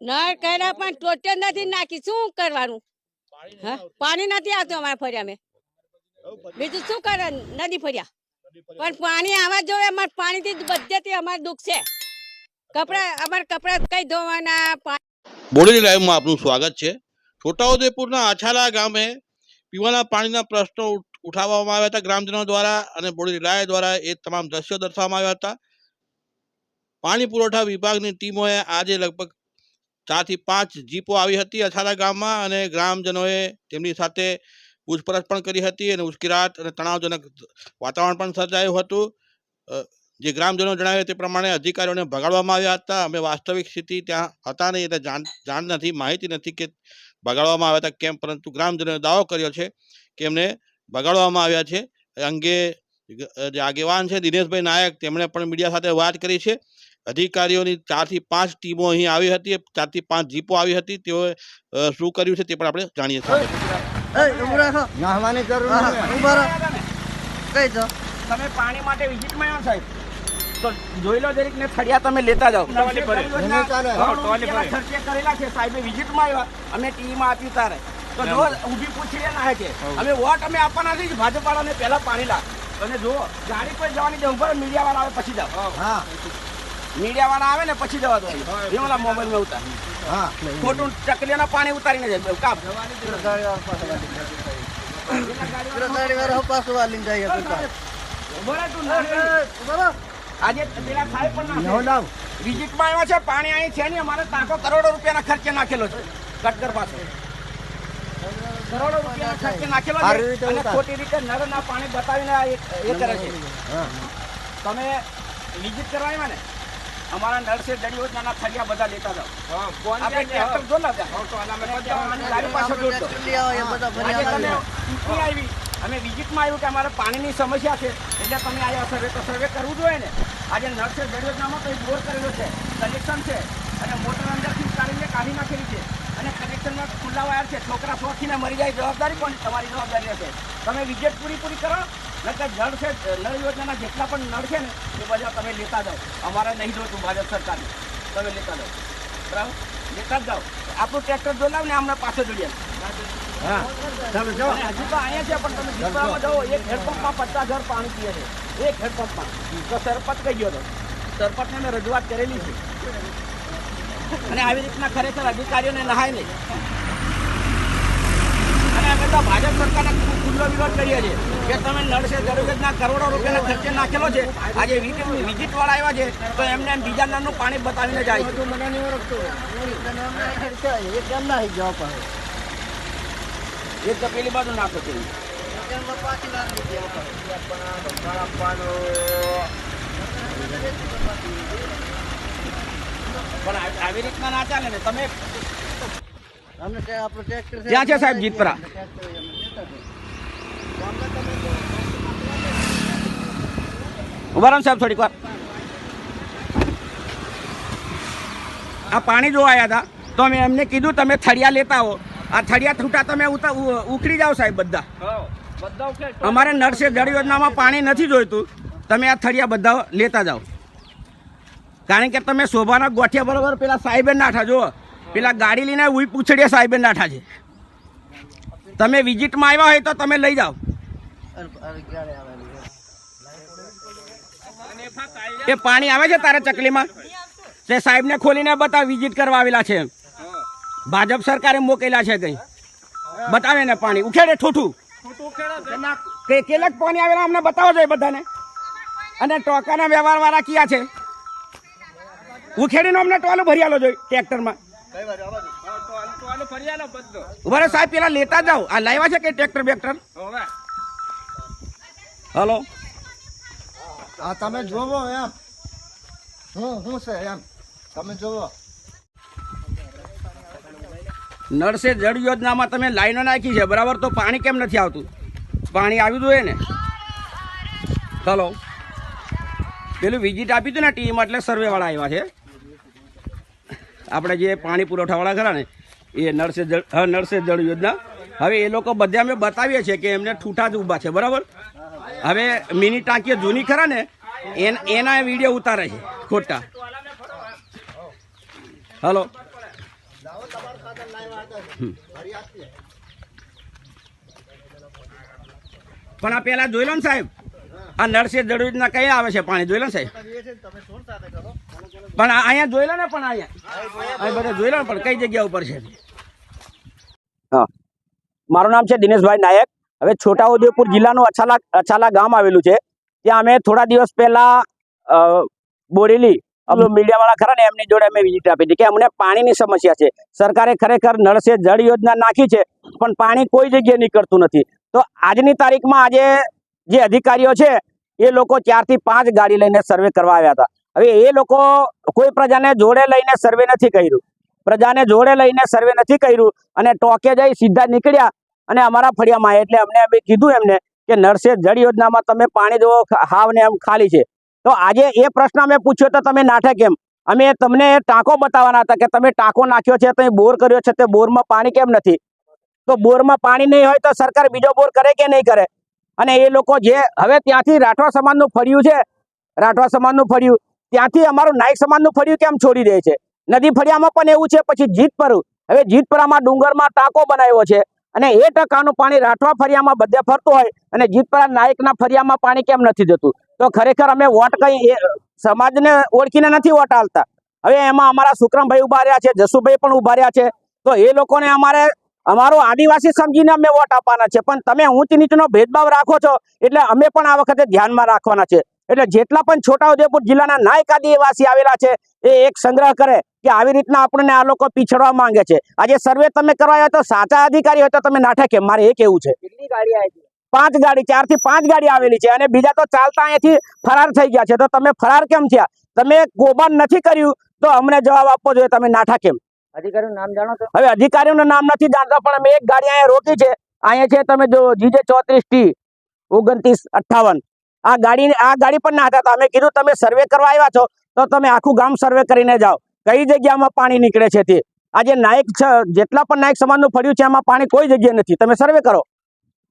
નળ કર્યા પણ ટોટલ નથી નાખી. શું કરવાનું? હા? પાણી નથી આવતું અમારે ફર્યા અમે બીજું શું કરે? નદી ફર્યા પણ પાણી આવવા જોઈએ અમારે પાણીથી જ બધેથી અમારે દુઃખ છે. કપડા અમારે કપડા કઈ ધોવાના બોડેલી લાઈવમાં આપનું સ્વાગત છે. છોટાઉદેપુરના આછાલા ગામે પીવાના પાણીના પ્રશ્નો ઉઠાવવામાં આવ્યા હતા ગ્રામજનો દ્વારા અને બોડેલી રિલાય દ્વારા એ તમામ દ્રશ્યો દર્શાવવામાં આવ્યા હતા. પાણી પુરવઠા વિભાગની ટીમોએ આજે લગભગ ચારથી પાંચ જીપો આવી હતી અછારા ગામમાં અને ગ્રામજનોએ તેમની સાથે પૂછપરછ પણ કરી હતી અને ઉશ્કેરાટ અને તણાવજનક વાતાવરણ પણ સર્જાયું હતું. જે ગ્રામજનો જણાવે તે પ્રમાણે અધિકારીઓને ભગાડવામાં આવ્યા હતા. અમે વાસ્તવિક સ્થિતિ ત્યાં હતા નહીં એટલે જાણ જાણ નથી, માહિતી નથી કે ભગાડવામાં આવ્યા હતા કેમ, પરંતુ ગ્રામજનોએ દાવો કર્યો છે કે એમને ભગાડવામાં આવ્યા છે. અંગે, જે આગેવાન છે દિનેશભાઈ નાયક, તેમણે પણ મીડિયા સાથે વાત કરી છે. અધિકારીઓની ચારથી પાંચ ટીમો અહીં આવી હતી ચારથી પાંચ જીપો આવી હતી તેઓએ શું કર્યું છે તે પણ આપણે જાણીએ છીએ. ઊભો. ઊભો તમે પાણી માટે વિઝિટમાં આવ્યા સાહેબ. તો જોઈ લો જરીક ને થળિયા તમે લેતા જાઓ. કરેલા છે સાહેબે વિઝિટમાં આવ્યા. અમે ટીવીમાં આપી તારે. તો જો ઊભી પૂછી ના કે અમે વોટ અમે આપવાના નથી ભાજપ વાળાને પહેલા પાણી લાગ અને જો ગાડી કોઈ જવાની છે ઉપર મીડિયા વાળા આવે પછી જાઓ. હા. મીડિયા વાળા આવે ને પછી જવા દો. એ ઓલા મોબાઈલમાં ઉતાર. હા. ખોટું ચકલીના પાણી ઉતારીને જાય. કાપ. ના. આજે પેલા સાહેબ પણ ના વિઝિટમાં આવ્યો છે પાણી અહીં છે ને અમારે ટાંકો કરોડો રૂપિયાના ખર્ચે નાખેલો છે. કટકર પાસે. કરોડો રૂપિયાના ખર્ચે નાખેલો છે રીતે અને ઉતાર. ખોટી રીતે નળના પાણી બતાવીને એ કરે છે. તમે વિઝિટ કરવા આવ્યા ને? અમારા નળ છે દડી યોજનાના થળિયા બધા લેતા જાઓ. આપણે ટ્રેક્ટર જો ના ગાડી પાછળ જોડતો તમે આવી. અમે વિઝિટમાં આવ્યું કે અમારે પાણીની સમસ્યા છે એટલે તમે આવ્યા સર્વે તો સર્વે કરવું જોઈએ ને. આજે નળ છે નામાં કંઈ બોર કરેલો છે કનેક્શન છે અને મોટર અંદરથી કાઢીને કાઢી નાખેલી છે. અને કનેક્શનમાં ખુલ્લા વાયર છે. છોકરા શોખીને મરી જાય જવાબદારી પણ તમારી જવાબદારી હશે. તમે વિઝિટ પૂરી પૂરી કરો. નકર જળ છે નળ યોજનાના જેટલા પણ નળ છે ને એ બધા તમે લેતા જાઓ. અમારે નહીં જોતું ભાજપ સરકારને. તમે લેતા જાઓ. બરાબર? લેતા જ જાઓ. આપણું ટ્રેક્ટર જોલાવ ને હમણાં પાસે જોડીએ હા. ચાલો જાઓ. હજુ તો અહીંયા છે પણ તમે જીપડામાં જાઓ એક હેડપંપમાં પચાસ હજાર પાણી પીએ છે. એક હેડપંપમાં તો સરપંચ કહી ગયો હતો. સરપંચને મેં રજૂઆત કરેલી છે. અને આવી રીતના ખરેખર અધિકારીઓને નહાય નહીં. અને અમે તો ભાજપ સરકારને ખુલ્લો વિરોધ કરીએ છીએ કે તમે નળશે જરૂરિયાતના કરોડો રૂપિયાના ખર્ચે નાખેલો છે. આજે વિઝિટ વાળા આવ્યા છે તો એમને એમ બીજા નળનું પાણી બતાવીને જાય. એ તો પેલી બાજુ નાખો છે? પણ આવી- આવી રીતના ના ચાલે ને તમે અમને તે આપણું ટ્રેક્ટર ક્યાં છે સાહેબ જીતપરા? ઊભા સાહેબ થોડીક વાર. આ પાણી જોવા આવ્યા હતા. તો અમે એમને કીધું તમે થળિયા લેતા આવો. આ થળિયા છૂટા તમે ઉખડી જાઓ સાહેબ બધા. અમારે નળસે જળ યોજનામાં પાણી નથી જોઈતું. તમે આ થળિયા બધા લેતા જાઓ. કારણ કે તમે શોભાના ગોઠિયા બરોબર પેલા સાહેબે નાઠા જુઓ. પેલા ગાડી લઈને ઉઈ પૂછડીએ સાહેબે નાઠા છે તમે વિઝિટમાં આવ્યા હોય તો તમે લઈ જાઓ? એ પાણી આવે છે તારે ચકલીમાં? તે સાહેબને ખોલીને બતાવ વિઝિટ કરવા આવેલા છે ભાજપ સરકારે મોકેલા છે કઈ. બતાવે ને પાણી. ઉખેડે ઠૂઠું. કેટલાક પાણી આવેલા અમને બતાવો જોઈએ બધાને. અને ટોકાના વ્યવહાર વાળા ક્યાં છે? ઉખેડીને અમને ટોલું ભરી આલો જોઈએ ટ્રેક્ટરમાં. ઊભા સાહેબ પેલા લેતા જાઓ. આ લાવ્યા છે કે ટ્રેક્ટર બેક્ટર? હલો. આ તમે જોવો એમ. હું હું છે એમ. તમે જોવો. નળસે જળ યોજનામાં તમે લાઈનો નાખી છે. બરાબર તો પાણી કેમ નથી આવતું? પાણી આવ્યું જોઈએ ને હલો. પેલું વિઝિટ આપી હતું ને ટીમ એટલે સર્વેવાળા આવ્યા છે. આપણે જે પાણી પુરવઠાવાળા ખરા ને, એ નળ જળ હા નળ જળ યોજના. હવે એ લોકો બધા અમે બતાવીએ છીએ કે એમને ઠૂઠા જ ઊભા છે, બરાબર? હવે મિની ટાંકી જૂની ખરા ને, એન- વીડિયો ઉતારે છે, ખોટા. હલો. પણ આ પેલા જોઈ લો ને સાહેબ આ નરસિંહ યોજના કઈ આવે છે? પાણી જોઈ લો સાહેબ. પણ અહીંયા જોઈ લો ને પણ અહીંયા. બધા જોઈ લો પણ કઈ જગ્યા ઉપર છે? હા. મારું નામ છે દિનેશભાઈ નાયક. હવે છોટાઉદેપુર જિલ્લાનું અછાલા અછાલા ગામ આવેલું છે. ત્યાં અમે થોડા દિવસ પહેલા બોરેલી મીડિયાવાળા ખરા ને એમની જોડે અમે વિઝિટ આપી હતી કે અમને પાણીની સમસ્યા છે. સરકારે ખરેખર નળસે જળ યોજના નાખી છે, પણ પાણી કોઈ જગ્યાએ નીકળતું નથી. તો આજની તારીખમાં આજે જે અધિકારીઓ છે, એ લોકો ચારથી પાંચ ગાડી લઈને સર્વે કરવા આવ્યા હતા. હવે એ લોકો કોઈ પ્રજાને જોડે લઈને સર્વે નથી કર્યું. પ્રજાને જોડે લઈને સર્વે નથી કર્યું અને ટોકે જઈ સીધા નીકળ્યા અને અમારા ફળિયામાં એટલે અમને અમે કીધું એમને કે નરસે જળ યોજનામાં તમે પાણી જો હાવ ને એમ ખાલી છે. તો આજે એ પ્રશ્ન અમે પૂછ્યો તો તમે નાઠે કેમ? અમે તમને ટાંકો બતાવવાના હતા કે તમે ટાંકો નાખ્યો છે, તમે બોર કર્યો છે, તે બોરમાં પાણી કેમ નથી? તો બોરમાં પાણી નહીં હોય તો સરકાર બીજો બોર કરે કે નહીં કરે? અને એ લોકો જે હવે ત્યાંથી રાઠવા સમાજનું ફળિયું છે, રાઠવા સમાજનું ફળિયું ત્યાંથી અમારું નાયક સમાજનું ફળિયું કેમ છોડી દે છે? નદી ફળિયામાં પણ એવું છે, પછી જીતપર, હવે જીતપરામાં ડુંગરમાં ટાંકો બનાવ્યો છે, અને એ ટકાનું પાણી રાઠવા ફરિયામાં બધે ફરતું હોય, અને જીતપરા નાયકના ફરિયામાં પાણી કેમ નથી જતું? તો ખરેખર અમે વોટ કંઈ સમાજને ઓળખીને નથી વોટ આલતા. હવે એમાં અમારા સુક્રમભાઈ ઊભા રહ્યા છે, જસુભાઈ પણ ઊભા રહ્યા છે, તો એ લોકોને અમારે અમારો આદિવાસી સમજીને અમે વોટ આપવાના છે પણ તમે ઊંચ નીચનો ભેદભાવ રાખો છો એટલે અમે પણ આ વખતે ધ્યાનમાં રાખવાના છે. એટલે જેટલા પણ છોટાઉદેપુર જિલ્લાના નાયક આદિવાસી આવેલા છે એ એક સંગ્રહ કરે કે આવી રીતના આપણને આ લોકો પીછડવા માંગે છે. આજે સર્વે તમે કરવા આવ્યા તો સાચા અધિકારી હોય તો તમે નાઠે કેમ મારે એ કેવું છે. પાંચ ગાડી ચારથી પાંચ ગાડી આવેલી છે અને બીજા તો ચાલતા અહીંયાથી ફરાર થઈ ગયા છે. તો તમે ફરાર કેમ થયા? તમે કૌભાંડ નથી કર્યું તો અમને જવાબ આપવો જોઈએ તમે નાઠા કેમ અધિકારીનું નામ હવે અધિકારીઓનું નામ નથી જાણતા, પણ અમે એક ગાડી અહીંયા રોકી છે. અહીંયા છે, તમે જો, જીજે ચોત્રીસ ટી, ઓગણત્રીસ અઠ્ઠાવન. આ ગાડી આ ગાડી પણ ના હતા અમે કીધું, તમે સર્વે કરવા આવ્યા છો, તો તમે આખું ગામ સર્વે કરીને જાઓ. કઈ જગ્યામાં પાણી નીકળે છે તે? આજે નાયક છે, જેટલા પણ નાયક સમાજનું ફર્યું છે એમાં પાણી કોઈ જગ્યાએ નથી. તમે સર્વે કરો.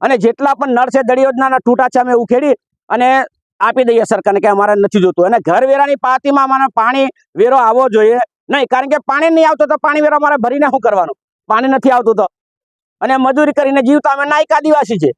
અને જેટલા પણ નળ છે દળી યોજનાના ટૂટા છે, અમે ઉખેડી અને આપી દઈએ સરકારને કે અમારે નથી જોતું. અને ઘર વેરાની પાતીમાં અમારે પાણી વેરો આવવો જોઈએ. નહીં, કારણ કે પાણી નહીં આવતું તો પાણી વેરો મારે ભરીને શું કરવાનું? પાણી નથી આવતું તો. અને મજૂરી કરીને જીવતા અમે નાયક આદિવાસી છે.